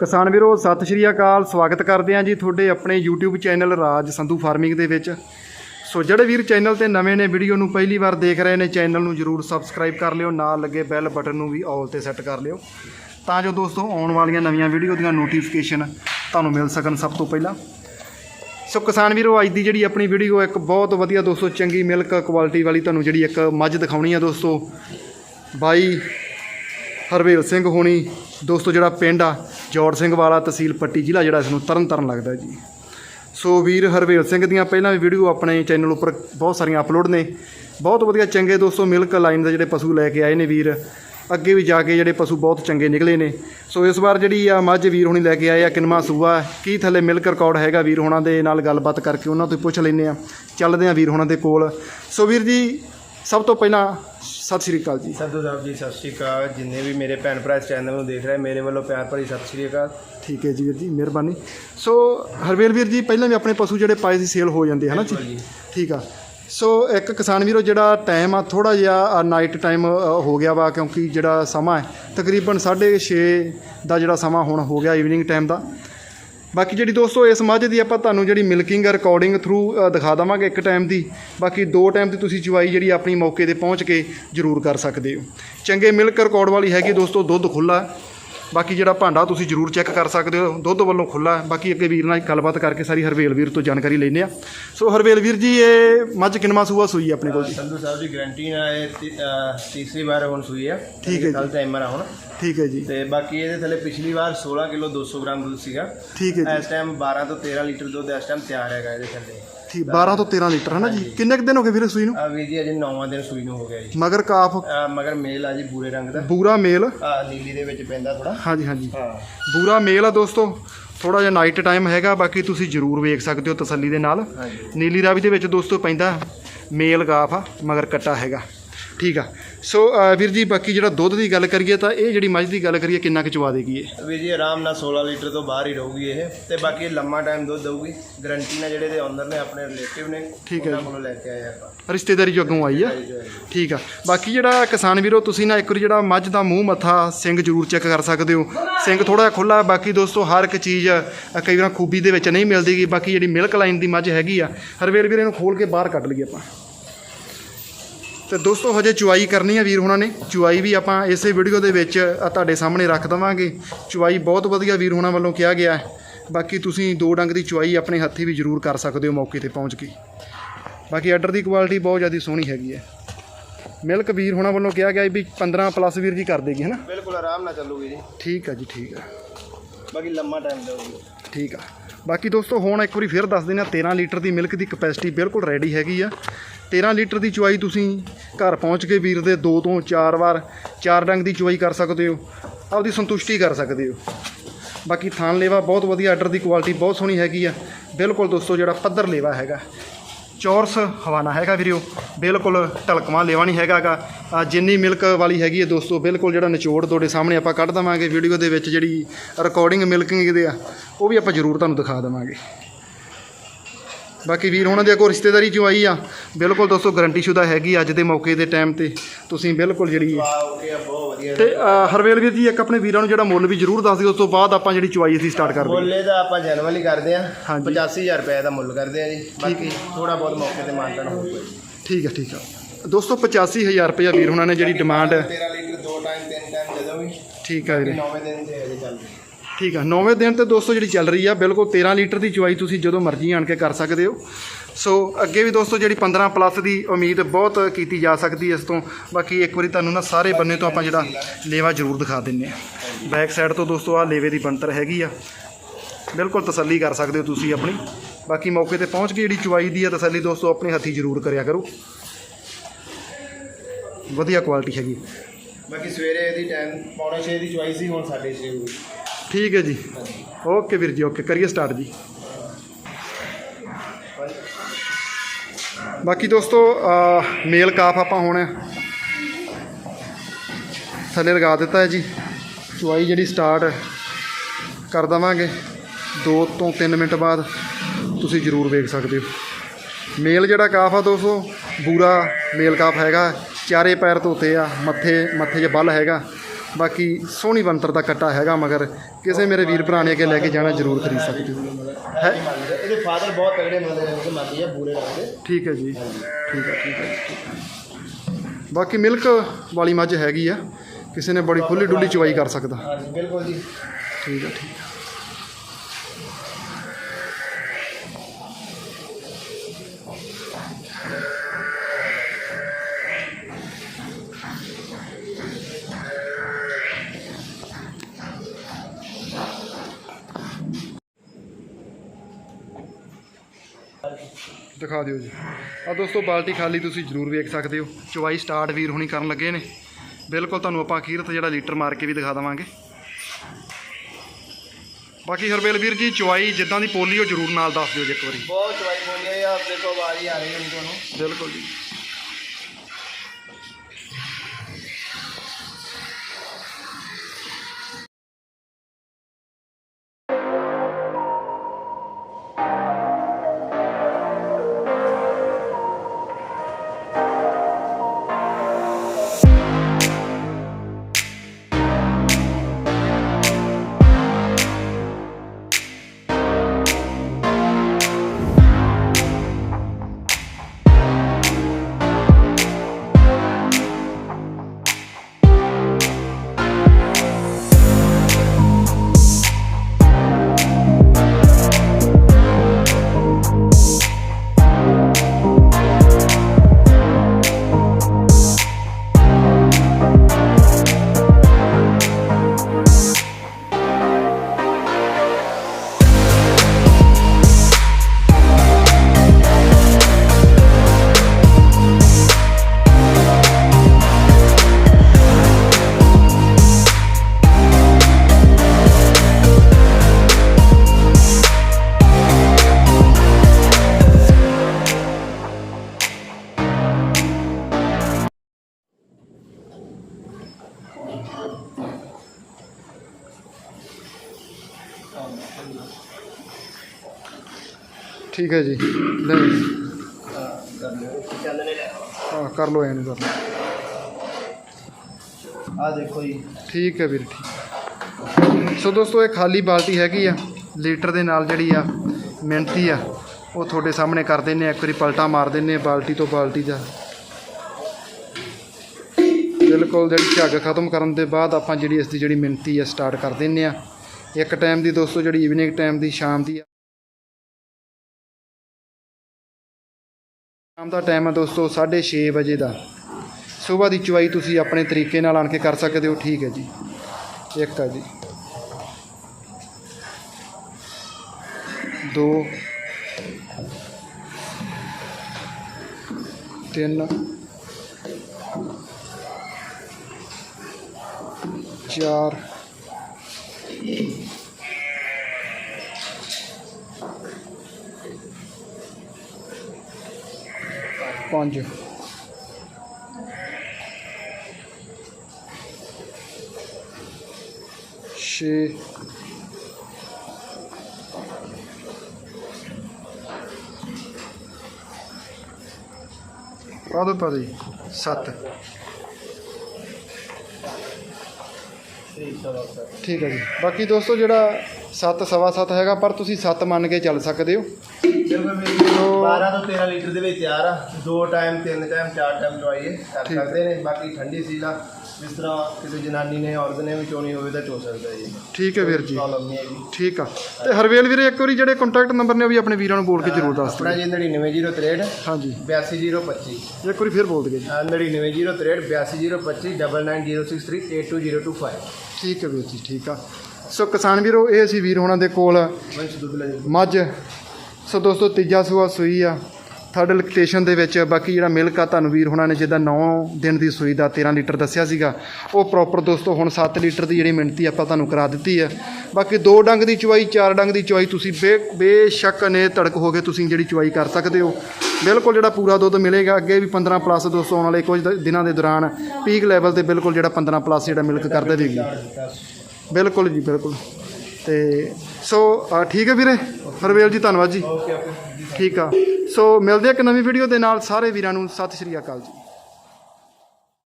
ਕਿਸਾਨ ਵੀਰੋ, ਸਤਿ ਸ਼੍ਰੀ ਅਕਾਲ। ਸਵਾਗਤ ਕਰਦੇ ਹਾਂ ਜੀ ਤੁਹਾਡੇ ਆਪਣੇ YouTube channel Raj Sandhu farming ਦੇ ਵਿੱਚ। ਸੋ ਜਿਹੜੇ ਵੀਰ ਚੈਨਲ ਤੇ ਨਵੇਂ ਨੇ, ਵੀਡੀਓ ਨੂੰ ਪਹਿਲੀ ਵਾਰ ਦੇਖ ਰਹੇ ਨੇ, ਚੈਨਲ ਨੂੰ ਜਰੂਰ ਸਬਸਕ੍ਰਾਈਬ ਕਰ ਲਿਓ, ਨਾਲ ਲੱਗੇ ਬੈਲ ਬਟਨ ਨੂੰ ਵੀ ਆਲ ਤੇ ਸੈੱਟ ਕਰ ਲਿਓ। ਤਾਂ ਜੋ ਦੋਸਤੋ, ਆਉਣ ਵਾਲੀਆਂ ਨਵੀਆਂ ਵੀਡੀਓ ਦੀਆਂ ਨੋਟੀਫਿਕੇਸ਼ਨ ਤੁਹਾਨੂੰ ਮਿਲ ਸਕਣ ਸਭ ਤੋਂ ਪਹਿਲਾਂ। ਸੋ ਕਿਸਾਨ ਵੀਰੋ, ਅੱਜ ਦੀ ਜਿਹੜੀ ਆਪਣੀ ਵੀਡੀਓ ਇੱਕ ਬਹੁਤ ਵਧੀਆ ਦੋਸਤੋ, ਚੰਗੀ ਮਿਲਕ ਕੁਆਲਿਟੀ ਵਾਲੀ ਤੁਹਾਨੂੰ ਜਿਹੜੀ ਇੱਕ ਮੱਝ ਦਿਖਾਉਣੀ ਆ ਦੋਸਤੋ। ਬਾਈ ਹਰਵੇਲ ਸਿੰਘ ਹੋਣੀ, ਦੋਸਤੋ ਜਿਹੜਾ ਪਿੰਡ ਆ, ਜੋੜ ਸਿੰਘ ਵਾਲਾ ਤਹਿਸੀਲ ਪੱਟੀ ਜ਼ਿਲ੍ਹਾ ਜਿਹੜਾ ਇਸ ਨੂੰ ਤਰਨ ਤਾਰਨ ਲੱਗਦਾ ਜੀ। ਸੋ ਵੀਰ ਹਰਵੇਲ ਸਿੰਘ ਦੀਆਂ ਪਹਿਲਾਂ ਵੀ ਵੀਡੀਓ ਆਪਣੇ ਚੈਨਲ ਉੱਪਰ ਬਹੁਤ ਸਾਰੀਆਂ ਅਪਲੋਡ ਨੇ। ਬਹੁਤ ਵਧੀਆ ਚੰਗੇ ਦੋਸਤੋ ਮਿਲਕ ਲਾਈਨ ਦੇ ਜਿਹੜੇ ਪਸ਼ੂ ਲੈ ਕੇ ਆਏ ਨੇ ਵੀਰ। ਅੱਗੇ ਵੀ ਜਾ ਕੇ ਜਿਹੜੇ ਪਸ਼ੂ ਬਹੁਤ ਚੰਗੇ ਨਿਕਲੇ ਨੇ। ਸੋ ਇਸ ਵਾਰ ਜਿਹੜੀ ਆ ਮੱਝ ਵੀਰ ਹੁਣੀ ਲੈ ਕੇ ਆਏ ਆ ਕਿਨਮਾ ਸੂਆ। ਕੀ ਥੱਲੇ ਮਿਲਕ ਰਿਕਾਰਡ ਹੈਗਾ ਵੀਰ ਹੋਣਾ ਦੇ ਨਾਲ ਗੱਲਬਾਤ ਕਰਕੇ ਉਹਨਾਂ ਤੋਂ ਹੀ ਪੁੱਛ ਲੈਂਦੇ ਆ। ਚੱਲਦੇ ਆ ਵੀਰ ਹੋਣਾ ਦੇ ਕੋਲ। ਸੋ ਵੀਰ ਜੀ, ਸਭ ਤੋਂ ਪਹਿਲਾਂ ਸਤਿ ਸ਼੍ਰੀ ਅਕਾਲ ਜੀ। ਸੰਧੂ ਸਾਹਿਬ ਜੀ ਸਤਿ ਸ਼੍ਰੀ ਅਕਾਲ। ਜਿੰਨੇ ਵੀ ਮੇਰੇ ਭੈਣ ਭਰਾ ਇਸ ਚੈਨਲ ਨੂੰ ਦੇਖ ਰਹੇ ਮੇਰੇ ਵੱਲੋਂ ਪਿਆਰ ਭਰੀ ਸਤਿ ਸ਼੍ਰੀ ਅਕਾਲ। ਠੀਕ ਹੈ ਜੀ ਵੀਰ ਜੀ ਮਿਹਰਬਾਨੀ। ਸੋ ਹਰਵੇਲ ਵੀਰ ਜੀ ਪਹਿਲਾਂ ਵੀ ਆਪਣੇ ਪਸ਼ੂ ਜਿਹੜੇ ਪਾਏ ਸੀ ਸੇਲ ਹੋ ਜਾਂਦੇ ਹਨਾ ਜੀ। ਠੀਕ ਆ। ਸੋ ਇੱਕ ਕਿਸਾਨ ਵੀਰੋ ਜਿਹੜਾ ਟਾਈਮ ਆ ਥੋੜਾ ਜਿਹਾ ਨਾਈਟ ਟਾਈਮ ਹੋ ਗਿਆ ਵਾ ਕਿਉਂਕਿ ਜਿਹੜਾ ਸਮਾਂ ਹੈ ਤਕਰੀਬਨ 6:30 ਦਾ ਜਿਹੜਾ ਸਮਾਂ ਹੁਣ ਹੋ ਗਿਆ ਈਵਨਿੰਗ ਟਾਈਮ ਦਾ। ਬਾਕੀ ਜਿਹੜੀ ਦੋਸਤੋ, ਇਸ ਮੱਝ ਦੀ ਆਪਾਂ ਤੁਹਾਨੂੰ ਜਿਹੜੀ ਮਿਲਕਿੰਗ ਰਿਕਾਰਡਿੰਗ ਥਰੂ ਦਿਖਾ ਦਵਾਂਗੇ ਇੱਕ ਟਾਈਮ ਦੀ। ਬਾਕੀ ਦੋ ਟਾਈਮ ਦੀ ਤੁਸੀਂ ਚੁਆਈ ਜਿਹੜੀ ਆਪਣੀ ਮੌਕੇ ਤੇ ਪਹੁੰਚ ਕੇ ਜ਼ਰੂਰ ਕਰ ਸਕਦੇ ਹੋ। ਚੰਗੇ ਮਿਲਕ ਰਿਕਾਰਡ ਵਾਲੀ ਹੈਗੀ ਦੋਸਤੋ, ਦੁੱਧ ਖੁੱਲਾ ਬਾਕੀ ਜਿਹੜਾ ਭਾਂਡਾ ਤੁਸੀਂ ਜ਼ਰੂਰ ਚੈੱਕ ਕਰ ਸਕਦੇ ਹੋ ਦੁੱਧ ਵੱਲੋਂ ਖੁੱਲਾ ਬਾਕੀ ਅੱਗੇ ਵੀਰ ਨਾਲ ਗੱਲਬਾਤ ਕਰਕੇ ਸਾਰੀ ਹਰਵੇਲ ਵੀਰ ਤੋਂ ਜਾਣਕਾਰੀ ਲੈਂਦੇ ਆ ਸੋ ਹਰਵੇਲ ਵੀਰ ਜੀ ਇਹ ਮੱਝ ਕਿਨਮਾ ਸੂਆ ਸੂਈ ਆਪਣੇ ਕੋਲ ਜੀ? ਸੰਧੂ ਸਾਹਿਬ ਦੀ ਗਾਰੰਟੀ ਨਾਲ ਇਹ ਤੀਸਰੀ ਵਾਰ ਹੁਣ ਸੂਈ ਆ ਠੀਕ ਹੈ ਜੀ। ਕੱਲ ਟਾਈਮਰ ਆ ਹੁਣ। ਠੀਕ ਹੈ ਜੀ। ਤੇ ਬਾਕੀ ਇਹਦੇ ਥੱਲੇ ਪਿਛਲੀ ਵਾਰ 16 ਕਿਲੋ 200 ਗ੍ਰਾਮ ਦੁੱਧ ਸੀਗਾ। ਠੀਕ ਹੈ ਜੀ। ਇਸ ਟਾਈਮ 12 ਤੋਂ 13 ਲੀਟਰ ਦੁੱਧ ਇਸ ਟਾਈਮ ਤਿਆਰ ਹੈਗਾ ਇਹਦੇ ਥੱਲੇ। ਠੀਕ 12 ਤੋਂ 13 ਲੀਟਰ ਹੈ ਨਾ ਜੀ ਕਿੰਨੇ ਕੁ ਦਿਨ ਹੋ ਗਏ ਵੀਰੇ ਸੂਈ ਨੂੰ? ਆ ਵੀਰ ਜੀ ਅਜੇ 9ਵਾਂ ਦਿਨ ਸੂਈ ਨੂੰ ਹੋ ਗਿਆ ਜੀ। ਮਗਰ ਕਾਫ? ਆਹ ਮਗਰ ਮੇਲ ਆ ਜੀ ਬੂਰੇ ਰੰਗ ਦਾ। ਬੂਰਾ ਮੇਲ? ਆ ਨੀਲੀ ਦੇ ਵਿੱਚ ਪੈਂਦਾ ਥੋੜਾ ਹਾਂਜੀ ਹਾਂਜੀ। ਹਾਂ। ਬੂਰਾ ਮੇਲ ਆ ਦੋਸਤੋ ਥੋੜਾ ਜਿਹਾ ਨਾਈਟ ਟਾਈਮ ਹੈਗਾ ਬਾਕੀ ਤੁਸੀਂ ਜ਼ਰੂਰ ਵੇਖ ਸਕਦੇ ਹੋ ਤਸੱਲੀ ਦੇ ਨਾਲ। ਹਾਂਜੀ। ਨੀਲੀ ਰਾਵੀ ਦੇ ਵਿੱਚ ਦੋਸਤੋ ਪੈਂਦਾ ਮੇਲ ਗਾਫ ਆ ਮਗਰ ਕੱਟਾ ਹੈਗਾ। ਠੀਕ ਆ। ਸੋ ਅ, ਵੀਰ ਜੀ ਬਾਕੀ ਜਿਹੜਾ ਦੁੱਧ ਦੀ ਗੱਲ ਕਰੀਏ ਤਾਂ ਇਹ ਜਿਹੜੀ ਮੱਝ ਦੀ ਗੱਲ ਕਰੀਏ ਕਿੰਨਾ ਕੁ ਚਵਾ ਦੇਗੀ ਇਹ? ਵੀਰ ਜੀ ਆਰਾਮ ਨਾਲ 16 ਲੀਟਰ ਤੋਂ ਬਾਹਰ ਹੀ ਰਹੂਗੀ ਇਹ ਤੇ ਬਾਕੀ ਇਹ ਲੰਮਾ ਟਾਈਮ ਦੁੱਧ ਦਊਗੀ। ਗਾਰੰਟੀ ਨਾਲ ਜਿਹੜੇ ਦੇ ਓਨਰ ਨੇ ਆਪਣੇ ਰਿਲੇਟਿਵ ਨੇ ਠੀਕ ਹੈ ਉਹਨਾਂ। ਕੋਲੋਂ ਲੈ ਕੇ ਆਏ ਆਪਾਂ। ਰਿਸ਼ਤੇਦਾਰੀ ਜੋ ਅੱਗੋਂ ਆਈ ਆ? ਠੀਕ ਆ। ਬਾਕੀ ਜਿਹੜਾ ਕਿਸਾਨ ਵੀਰੋ ਤੁਸੀਂ ਨਾ ਇੱਕ ਵਾਰੀ ਜਿਹੜਾ ਮੱਝ ਦਾ ਮੂੰਹ ਮੱਥਾ ਸਿੰਘ ਜ਼ਰੂਰ ਚੈੱਕ ਕਰ ਸਕਦੇ ਹੋ। ਸਿੰਘ ਥੋੜਾ ਜਿਹਾ ਖੁੱਲਾ ਬਾਕੀ ਦੋਸਤੋ ਹਰ ਇੱਕ ਚੀਜ਼ ਅ, ਕਈ ਵਾਰ ਖੂਬੀ ਦੇ ਵਿੱਚ ਨਹੀਂ ਮਿਲਦੀਗੀ। ਬਾਕੀ ਜਿਹੜੀ ਮਿਲਕ ਲਾਈਨ ਦੀ ਮੱਝ ਹੈਗੀ ਆ ਹਰਵੇਲ ਵੀਰੇ ਨੂੰ ਖੋਲ ਕੇ ਬਾਹਰ ਕੱਢ ਲਈਏ ਆਪਾਂ। ਤੇ ਦੋਸਤੋ ਹਜੇ ਚੁਆਈ ਕਰਨੀ ਆ ਵੀਰ ਹੁਣਾਂ ਨੇ। ਚੁਆਈ ਵੀ ਆਪਾਂ ਇਸੇ ਵੀਡੀਓ ਦੇ ਵਿੱਚ ਤੁਹਾਡੇ ਸਾਹਮਣੇ ਰੱਖ ਦਵਾਂਗੇ। ਚੁਆਈ ਬਹੁਤ ਵਧੀਆ ਵੀਰ ਹੁਣਾਂ ਵੱਲੋਂ ਕਿਹਾ ਗਿਆ ਹੈ। ਬਾਕੀ ਤੁਸੀਂ ਦੋ ਡੰਗ ਦੀ ਚੁਆਈ ਆਪਣੇ ਹੱਥੀ ਵੀ ਜ਼ਰੂਰ ਕਰ ਸਕਦੇ ਹੋ ਮੌਕੇ ਤੇ ਪਹੁੰਚ ਕੇ। ਬਾਕੀ ਆਰਡਰ ਦੀ ਕੁਆਲਿਟੀ ਬਹੁਤ ਜ਼ਿਆਦਾ ਸੋਹਣੀ ਹੈਗੀ ਹੈ। ਮਿਲਕ ਵੀਰ ਹੋਣਾ ਵੱਲੋਂ ਕਿਹਾ ਗਿਆ ਵੀ 15 ਪਲੱਸ ਵੀਰ ਜੀ ਕਰ ਦੇਗੀ ਹੈ ਨਾ? ਬਿਲਕੁਲ ਆਰਾਮ ਨਾਲ ਚੱਲੂਗੀ ਜੀ। ਠੀਕ ਆ ਜੀ ਠੀਕ ਆ। ਬਾਕੀ ਲੰਮਾ ਟਾਈਮ ਦੇਊਗੀ ਠੀਕ ਆ। ਬਾਕੀ ਦੋਸਤੋ, ਹੁਣ ਇੱਕ ਵਾਰੀ ਫਿਰ ਦੱਸ ਦਿੰਦੇ ਆ 13 ਲੀਟਰ ਦੀ ਮਿਲਕ ਦੀ ਕਪੈਸਿਟੀ ਬਿਲਕੁਲ ਰੈਡੀ ਹੈਗੀ ਆ। 13 ਲੀਟਰ ਦੀ ਚੁਆਈ ਤੁਸੀਂ ਘਰ ਪਹੁੰਚ ਕੇ ਵੀਰ ਦੇ ਦੋ ਤੋਂ ਚਾਰ ਵਾਰ ਚਾਰ ਡੰਗ ਦੀ ਚੁਆਈ ਕਰ ਸਕਦੇ ਹੋ, ਆਪਦੀ ਸੰਤੁਸ਼ਟੀ ਕਰ ਸਕਦੇ ਹੋ। ਬਾਕੀ ਥਾਨ ਲੇਵਾ ਬਹੁਤ ਵਧੀਆ ਆਰਡਰ ਦੀ ਕੁਆਲਿਟੀ ਬਹੁਤ ਸੋਹਣੀ ਹੈਗੀ ਆ। ਬਿਲਕੁਲ ਦੋਸਤੋ, ਜਿਹੜਾ ਪੱਧਰ ਲੇਵਾ ਹੈਗਾ। ਚੌਰਸ ਹਵਾਨਾ ਹੈਗਾ ਵੀਰਿਓ। ਬਿਲਕੁਲ ਢਲਕਵਾਂ ਲੇਵਾ ਨਹੀਂ ਹੈਗਾਗਾ। ਆ ਜਿੰਨੀ ਮਿਲਕ ਵਾਲੀ ਹੈਗੀ ਹੈ ਦੋਸਤੋ, ਬਿਲਕੁਲ ਜਿਹੜਾ ਨਿਚੋੜ ਤੁਹਾਡੇ ਸਾਹਮਣੇ ਆਪਾਂ ਕੱਢ ਦਵਾਂਗੇ ਵੀਡੀਓ ਦੇ ਵਿੱਚ, ਜਿਹੜੀ ਰਿਕਾਰਡਿੰਗ ਮਿਲਕਿੰਗ ਦੇ ਆ, ਉਹ ਵੀ ਆਪਾਂ ਜ਼ਰੂਰ ਤੁਹਾਨੂੰ ਦਿਖਾ ਦੇਵਾਂਗੇ। ਬਾਕੀ ਵੀਰ ਉਹਨਾਂ ਦੇ ਕੋਈ ਰਿਸ਼ਤੇਦਾਰੀ ਚੋਂ ਆਈ ਆ। ਬਿਲਕੁਲ ਦੋਸਤੋ ਗਰੰਟੀ ਸ਼ੁਦਾ ਹੈਗੀ ਅੱਜ ਦੇ ਮੌਕੇ ਦੇ ਟਾਈਮ ਤੇ। ਤੁਸੀਂ ਬਿਲਕੁਲ ਜਿਹੜੀ ਵਧੀਆ ਤੇ ਅ, ਹਰਵੇਲ ਵੀਰ ਜੀ ਇੱਕ ਆਪਣੇ ਵੀਰਾਂ ਨੂੰ ਜਿਹੜਾ ਮੁੱਲ ਵੀ ਜ਼ਰੂਰ ਦੱਸ ਦਿਓ ਉਸ ਤੋਂ ਬਾਅਦ ਆਪਾਂ ਜਿਹੜੀ ਚੁਆਈ ਅਸੀਂ ਸਟਾਰਟ ਕਰਦੇ ਹਾਂ। ਮੁੱਲੇ ਦਾ ਆਪਾਂ ਜਨਰਲੀ ਕਰਦੇ ਆ ਹਾਂਜੀ। 85000 ਰੁਪਏ ਦਾ ਮੁੱਲ ਕਰਦੇ ਆ ਜੀ। ਬਾਕੀ ਥੋੜਾ ਬਹੁਤ ਮੌਕੇ ਤੇ ਮਾਨਤਨ ਹੋਊਗਾ ਜੀ ਠੀਕ ਹੈ ਠੀਕ ਹੈ ਦੋਸਤੋ 85000 ਰੁਪਏ ਵੀਰ ਉਹਨਾਂ ਨੇ ਜਿਹੜੀ ਡਿਮਾਂਡ 13 ਲੀਟਰ ਦੋ ਟਾਈਮ ਤਿੰਨ ਟਾਈਮ ਜਦੋਂ ਵੀ। ਠੀਕ ਹੈ ਵੀਰੇ। ਨੌਵੇਂ ਦਿਨ ਤੇ ਹਜੇ ਚੱਲ ਰਹੀ ਠੀਕ ਆ, ਨੌਵੇਂ ਦਿਨ ਤੇ ਦੋਸਤੋ ਜਿਹੜੀ ਚੱਲ ਰਹੀ ਆ, ਬਿਲਕੁਲ 13 ਲੀਟਰ ਦੀ ਚੁਆਈ ਤੁਸੀਂ ਜਦੋਂ ਮਰਜ਼ੀ ਆਣ ਕੇ ਕਰ ਸਕਦੇ ਹੋ। ਸੋ ਅੱਗੇ ਵੀ ਦੋਸਤੋ ਜਿਹੜੀ 15 ਪਲੱਸ ਦੀ ਉਮੀਦ ਬਹੁਤ ਕੀਤੀ ਜਾ ਸਕਦੀ ਇਸ ਤੋਂ। ਬਾਕੀ ਇੱਕ ਵਾਰੀ ਤੁਹਾਨੂੰ ਨਾ ਸਾਰੇ ਬੰਨੇ ਤੋਂ ਆਪਾਂ ਜਿਹੜਾ ਲੇਵਾ ਜ਼ਰੂਰ ਦਿਖਾ ਦਿੰਨੇ ਆ। ਬੈਕ ਸਾਈਡ ਤੋਂ ਦੋਸਤੋ ਆ ਲੇਵੇ ਦੀ ਬਣਤਰ ਹੈਗੀ ਆ। ਬਿਲਕੁਲ ਤਸੱਲੀ ਕਰ ਸਕਦੇ ਹੋ ਤੁਸੀਂ ਆਪਣੀ। ਬਾਕੀ ਮੌਕੇ ਤੇ ਪਹੁੰਚ ਕੇ ਜਿਹੜੀ ਚੁਆਈ ਦੀ ਆ, ਤਸੱਲੀ ਦੋਸਤੋ ਆਪਣੇ ਹੱਥੀ ਜ਼ਰੂਰ ਕਰਿਆ ਕਰੋ। ਵਧੀਆ ਕੁਆਲਿਟੀ ਹੈਗੀ। ਬਾਕੀ ਸਵੇਰੇ ਇਹਦੀ ਟਾਈਮ ਪੌਣੇ 6 ਦੀ ਚੁਆਈ ਸੀ, ਹੁਣ 6:30 ਹੋ ਗਈ। ਠੀਕ ਹੈ ਜੀ। ਓਕੇ ਵੀਰ ਜੀ ਓਕੇ ਕਰੀਏ ਸਟਾਰਟ ਜੀ। ਬਾਕੀ ਦੋਸਤੋ ਮੇਲ ਕਾਫ ਆਪਾਂ ਹੁਣ ਥੱਲੇ ਲਗਾ ਦਿੱਤਾ ਹੈ ਜੀ। ਚੁਆਈ ਜਿਹੜੀ ਸਟਾਰਟ ਕਰ ਦਵਾਂਗੇ। 2 ਤੋਂ 3 ਮਿੰਟ ਬਾਅਦ ਤੁਸੀਂ ਜ਼ਰੂਰ ਵੇਖ ਸਕਦੇ ਹੋ। ਮੇਲ ਜਿਹੜਾ ਕਾਫ ਆ ਦੋਸਤੋ, ਬੂਰਾ ਮੇਲ ਕਾਫ ਹੈਗਾ। ਚਾਰੇ ਪੈਰ ਧੋਤੇ ਆ, ਮੱਥੇ ਮੱਥੇ 'ਚ ਬੱਲ ਹੈਗਾ। ਬਾਕੀ ਸੋਹਣੀ ਬੰਤਰ ਦਾ ਕੱਟਾ ਹੈਗਾ ਮਗਰ ਕਿਸੇ ਮੇਰੇ ਵੀਰ ਭਰਾ ਨੇ ਅੱਗੇ ਲੈ ਕੇ ਜਾਣਾ ਜ਼ਰੂਰ ਖਰੀਦ ਸਕਦੇ ਹੋ। ਹੈ? ਇਹਦੇ ਫਾਦਰ ਬਹੁਤ ਤਗੜੇ ਮੰਨਦੇ ਨੇ ਉਹਦੇ ਮੰਨਦੇ ਆ ਬੂਰੇ ਰੰਗ ਦੇ। ਠੀਕ ਹੈ ਜੀ। ਠੀਕ ਹੈ ਠੀਕ ਹੈ। ਬਾਕੀ ਮਿਲਕ ਵਾਲੀ ਮੱਝ ਹੈਗੀ ਆ ਕਿਸੇ ਨੇ ਬੜੀ ਖੁੱਲੀ ਡੁੱਲੀ ਚਵਾਈ ਕਰ ਸਕਦਾ। ਬਿਲਕੁਲ ਜੀ। ਠੀਕ ਹੈ ਠੀਕ ਹੈ। ਦਿਖਾ ਦਿਓ ਜੀ। ਆ ਦੋਸਤੋ ਬਾਲਟੀ ਖਾਲੀ ਤੁਸੀਂ ਜਰੂਰ ਵੇਖ ਸਕਦੇ ਹੋ। ਚਵਾਈ ਸਟਾਰਟ ਵੀਰ ਹੁਣੀ ਕਰਨ ਲੱਗੇ ਨੇ। ਬਿਲਕੁਲ ਤੁਹਾਨੂੰ ਆਪਾਂ ਅਖੀਰ ਤੇ ਜਿਹੜਾ ਲੀਟਰ ਮਾਰ ਕੇ ਵੀ ਦਿਖਾ ਦਵਾਂਗੇ। ਬਾਕੀ ਹਰਬੇਲ ਵੀਰ ਜੀ ਚਵਾਈ ਜਿੱਦਾਂ ਦੀ ਪੋਲੀ ਉਹ ਜਰੂਰ ਨਾਲ ਦੱਸ ਦਿਓ ਜੀ ਇੱਕ ਵਾਰੀ। ਬਹੁਤ ਚਵਾਈ ਬੋਲੀ ਹੈ ਆਪ ਦੇਖੋ ਆਵਾਜ਼ ਹੀ ਆ ਰਹੀ ਹੈ ਤੁਹਾਨੂੰ। ਬਿਲਕੁਲ ਜੀ। ਠੀਕ ਹੈ ਜੀ। ਲੈ ਹਾਂ ਕਰ ਲਓ ਇਹਨੂੰ ਕਰ ਲਓ। ਆ ਦੇਖੋ ਜੀ। ਠੀਕ ਹੈ ਵੀਰ ਠੀਕ। ਸੋ ਦੋਸਤੋ ਇਹ ਖਾਲੀ ਬਾਲਟੀ ਹੈਗੀ ਆ ਲੀਟਰ ਦੇ ਨਾਲ ਜਿਹੜੀ ਆ ਮਿਹਨਤੀ ਆ ਉਹ ਤੁਹਾਡੇ ਸਾਹਮਣੇ ਕਰ ਦਿੰਨੇ ਆ ਇੱਕ ਵਾਰੀ ਪਲਟਾ ਮਾਰ ਦਿੰਨੇ ਆ ਬਾਲਟੀ ਤੋਂ ਬਾਲਟੀ ਦਾ। ਬਿਲਕੁਲ ਜਿਹੜੀ ਝੱਗ ਖਤਮ ਕਰਨ ਦੇ ਬਾਅਦ ਆਪਾਂ ਜਿਹੜੀ ਇਸ ਦੀ ਜਿਹੜੀ ਮਿਹਨਤੀ ਆ ਸਟਾਰਟ ਕਰ ਦਿੰਨੇ ਆ। ਇੱਕ ਟਾਈਮ ਦੀ ਦੋਸਤੋ ਜਿਹੜੀ ਇਵਨਿੰਗ ਟਾਈਮ ਦੀ ਸ਼ਾਮ ਦੀ ਸ਼ਾਮ ਦਾ ਟਾਈਮ ਹੈ ਦੋਸਤੋ 6:30 ਵਜੇ ਦਾ। ਸਵੇਰ ਦੀ ਚੁਆਈ ਤੁਸੀਂ ਆਪਣੇ ਤਰੀਕੇ ਨਾਲ ਆਣ ਕੇ ਕਰ ਸਕਦੇ ਹੋ। ਠੀਕ ਹੈ ਜੀ। ਇੱਕ ਆ ਜੀ। ਦੋ। ਤਿੰਨ। ਚਾਰ। ਪੰਜ। ਛੇ। ਪਾ ਦੋ ਪਾ ਦੋ ਜੀ। ਸੱਤ। ਠੀਕ ਹੈ ਜੀ। ਬਾਕੀ ਦੋਸਤੋ, ਜਿਹੜਾ ਸੱਤ ਸਵਾ ਸੱਤ ਹੈਗਾ, ਪਰ ਤੁਸੀਂ ਸੱਤ ਮੰਨ ਕੇ ਚੱਲ ਸਕਦੇ ਹੋ। ਬਿਲਕੁਲ ਮੇਰੀ 12 ਤੋਂ 13 ਲੀਟਰ ਦੇ ਵਿੱਚ ਤਿਆਰ ਆ। ਦੋ ਟਾਈਮ ਤਿੰਨ ਟਾਈਮ ਚਾਰ ਟਾਈਮ ਕਰ ਠੀਕ। ਸਕਦੇ ਨੇ ਬਾਕੀ ਠੰਡੀ ਸੀਲਾ ਜਿਸ ਤਰ੍ਹਾਂ ਕਿਸੇ ਜਨਾਨੀ ਨੇ ਔਰਤ ਨੇ ਵੀ ਚੋਣੀ ਹੋਵੇ ਤਾਂ ਚੋ ਸਕਦਾ ਜੀ। ਠੀਕ ਹੈ ਵੀਰ ਜੀ। ਪ੍ਰੋਬਲਮ ਨਹੀਂ ਹੈਗੀ। ਠੀਕ ਆ। ਤੇ ਹਰਵੇਲ ਵੀਰੇ ਇੱਕ ਵਾਰੀ ਜਿਹੜੇ ਕੰਟੈਕਟ ਨੰਬਰ ਨੇ ਉਹ ਵੀ ਆਪਣੇ ਵੀਰਾਂ ਨੂੰ ਬੋਲ ਕੇ ਜ਼ਰੂਰ ਦੱਸ ਆਪਣਾ ਦਿਓ। ਜੀ 99063 ਹਾਂਜੀ। 82025 ਇੱਕ ਵਾਰੀ ਫਿਰ ਬੋਲ ਦਿਓ ਜੀ 99063 82025 9906382025 ਠੀਕ ਹੈ ਵੀਰ ਜੀ ਠੀਕ ਆ। ਸੋ ਕਿਸਾਨ ਵੀਰੋ ਇਹ ਅਸੀਂ ਵੀਰ ਹੋਣਾ ਦੇ ਕੋਲ ਵੰਸ਼ ਦੁੱਧ ਲੈ ਮੱਝ। ਸੋ ਦੋਸਤੋ, ਤੀਜਾ ਸੂਆ ਸੂਈ ਆ। ਥਰਡ ਲੋਕੇਸ਼ਨ ਦੇ ਵਿੱਚ ਬਾਕੀ ਜਿਹੜਾ ਮਿਲਕ ਆ ਤੁਹਾਨੂੰ ਵੀਰ ਹੋਣਾ ਨੇ ਜਿੱਦਾਂ 9 ਦਿਨ ਦੀ ਸੂਈ ਦਾ 13 ਲੀਟਰ ਦੱਸਿਆ ਸੀਗਾ, ਉਹ ਪ੍ਰੋਪਰ ਦੋਸਤੋ ਹੁਣ 7 ਲੀਟਰ ਦੀ ਜਿਹੜੀ ਮਿਣਤੀ ਆਪਾਂ ਤੁਹਾਨੂੰ ਕਰਾ ਦਿੱਤੀ ਹੈ ਬਾਕੀ ਦੋ ਡੰਗ ਦੀ ਚੁਆਈ, ਚਾਰ ਡੰਗ ਦੀ ਚੁਆਈ ਤੁਸੀਂ ਬੇ, ਬੇਸ਼ੱਕ ਨੇ ਧੜਕ ਹੋ ਕੇ ਤੁਸੀਂ ਜਿਹੜੀ ਚੁਆਈ ਕਰ ਸਕਦੇ ਹੋ। ਬਿਲਕੁਲ ਜਿਹੜਾ ਪੂਰਾ ਦੁੱਧ ਮਿਲੇਗਾ, ਅੱਗੇ ਵੀ 15 ਪਲੱਸ ਦੋਸਤੋ ਆਉਣ ਵਾਲੇ ਕੁਝ ਦਿਨਾਂ ਦੇ ਦੌਰਾਨ ਪੀਕ ਲੈਵਲ ਤੇ ਬਿਲਕੁਲ ਜਿਹੜਾ 15 ਪਲੱਸ ਜਿਹੜਾ ਮਿਲਕ ਕਰ ਦੇਵੇਗੀ ਬਿਲਕੁਲ ਜੀ, ਬਿਲਕੁਲ। ਤੇ ਸੋ ਅ, ਠੀਕ ਹੈ ਵੀਰੇ? ਹਰਵੇਲ ਜੀ ਧੰਨਵਾਦ ਜੀ। ਠੀਕ ਆ। ਸੋ ਮਿਲਦੇ ਆ ਇੱਕ ਨਵੀਂ ਵੀਡੀਓ ਦੇ ਨਾਲ ਸਾਰੇ ਵੀਰਾਂ ਨੂੰ। ਸਤਿ ਸ਼੍ਰੀ ਅਕਾਲ ਜੀ।